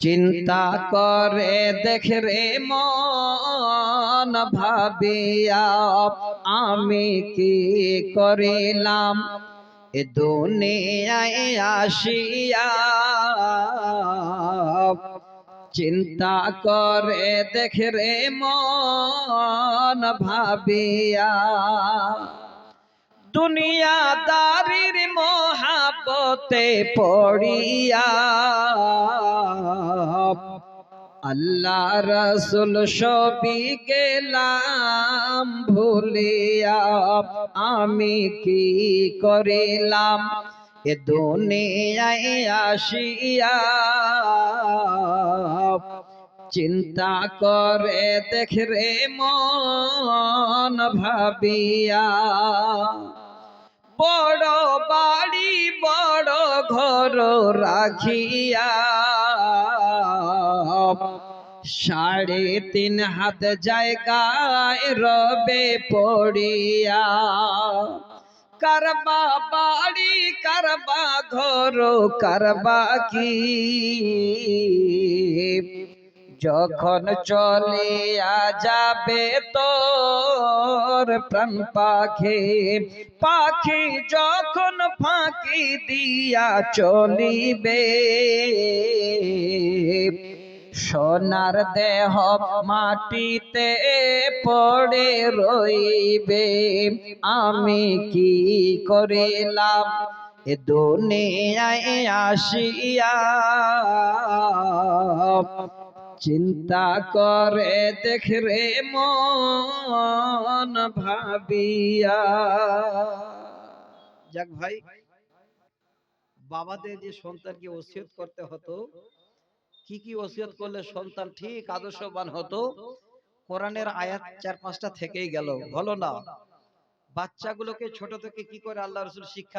চিন্তা করে দেখে রে মন, ভাবিয়া আমি কি করিলাম? এ দুনিয়ায় আসিয়া চিন্তা করে দেখে রে মন, ভাবিয়া দুনিয়াদারির মহাবতে পড়িয়া, আল্লাহ রসুল সবই গেলাম ভুলিয়া, আমি কি করিলাম? এ দুনিয়ায় আসিয়া চিন্তা করে দেখ রে মন ভাবিয়া, বাড়ি ঘর রাখিয়া। সাড়ে তিন হাত জায়গায় রবে পড়িয়া। করবা বাড়ি করবা ঘর করবা কি? যখন চলিয়া যাবে তোর প্রাণ পাখি। পাখি যখন ফাঁকি দিয়া চলিবে, সোনার দেহ মাটিতে পড়ে রইবে। আমি কি করিলাম? এ দুনিয়ায় আসিয়া চিন্তা করে দেখ রে মন ভাবিয়া। যাক ভাই, বাবাদের যে সন্তানকে ওসিয়ত করতে হতো, কি কি ওসিয়ত করলে সন্তান ঠিক আদর্শবান হতো, কোরআনের আয়াত চার পাঁচটা থেকেই গেল বলো না? বাচ্চাগুলোকে ছোট থেকে কি করে আল্লাহ রসুল শিক্ষা